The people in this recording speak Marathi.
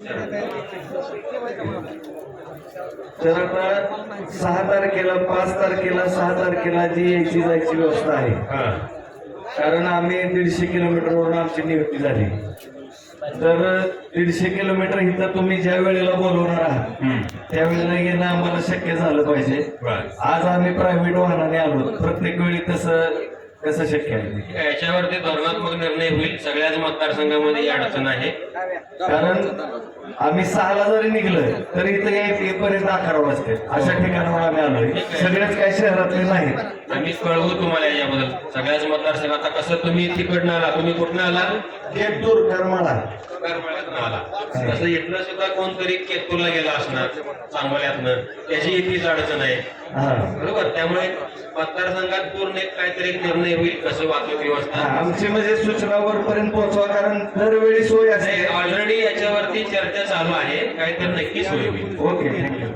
तर आता सहा तारखेला पाच तारखेला सहा तारखेला जी यायची जायची व्यवस्था आहे. कारण आम्ही दीडशे किलोमीटरवरून आमची नियुक्ती झाली. तर दीडशे किलोमीटर इथं तुम्ही ज्या वेळेला बोलवणार आहात. त्यावेळेला येणं आम्हाला शक्य झालं पाहिजे. आज आम्ही प्रायव्हेट वाहनाने आलो. प्रत्येक वेळी कसं कसं शक्य आहे? याच्यावरती धोरणात्मक निर्णय होईल. सगळ्याच मतदारसंघामध्ये ही अडचण आहे. कारण आम्ही सहाला जरी निघलोय तरी इथं येईपर्यंत अकरा वाजते अशा ठिकाणावर आम्ही आलोय सगळेच काही शहरातले नाहीत. आम्ही कळवू तुम्हाला याच्याबद्दल. सगळ्याच मतदारसंघ आता कसं तुम्ही तिकडनं आला तुम्ही कुठनं आला? केतूर करमाळा. तसं इथनं सुद्धा कोणतरी केतूरला गेला असणार सांगोल्यातनं. त्याची इतकीच अडचण आहे. बरोबर? त्यामुळे मतदारसंघात पूर्ण एक काहीतरी निर्णय होईल कसं वाहतूक व्यवस्था आमची म्हणजे सूचना वरपर्यंत पोहोचवा कारण दरवेळी सोय असते. ऑलरेडी याच्यावरती चर्चा चालू आहे. काहीतरी नक्कीच होईल. Okay thank you.